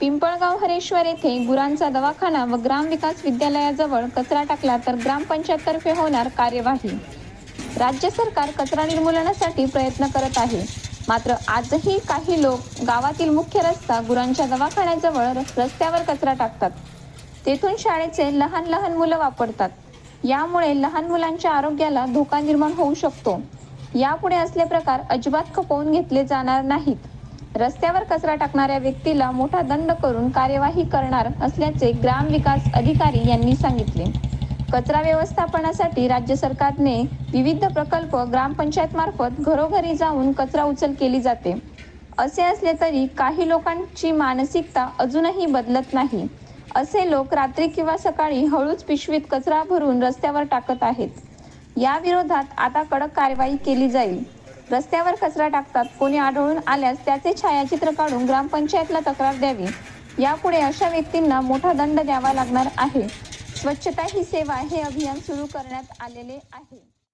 पिंपळगाव हरेश्वर येथे गुरांचा दवाखाना व ग्रामविकास विद्यालयाजवळ कचरा टाकला तर ग्रामपंचायततर्फे होणार कार्यवाही. राज्य सरकार कचरा निर्मूलनासाठी प्रयत्न करत आहे. मात्र आजही काही लोक गावातील मुख्य रस्ता गुरांच्या दवाखान्याजवळ रस्त्यावर कचरा टाकतात. तेथून शाळेचे लहान लहान मुलं वापरतात. यामुळे लहान मुलांच्या आरोग्याला धोका निर्माण होऊ शकतो. यापुढे असले प्रकार अजिबात खपवून घेतले जाणार नाहीत. रस्त्यावर कचरा टाकणाऱ्या व्यक्तीला मोठा दंड करून कार्यवाही करणार असल्याचे ग्रामविकास अधिकारी यांनी सांगितले. कचरा व्यवस्थापनासाठी राज्य सरकारने विविध प्रकल्प ग्रामपंचायत मार्फत घरोघरी जाऊन कचरा उचल केली जाते. असे असले तरी काही लोकांची मानसिकता अजूनही बदलत नाही. असे लोक रात्री किंवा सकाळी हळूच पिशवीत कचरा भरून रस्त्यावर टाकत आहेत. या विरोधात आता कडक कारवाई केली जाईल. रस्त्यावर कचरा टाकतात कोणी आढळून आल्यास त्याचे छायाचित्र काढून ग्रामपंचायतला तक्रार द्यावी. यापुढे अशा व्यक्तींना मोठा दंड द्यावा लागणार आहे. स्वच्छता ही सेवा हे अभियान सुरू करण्यात आलेले आहे.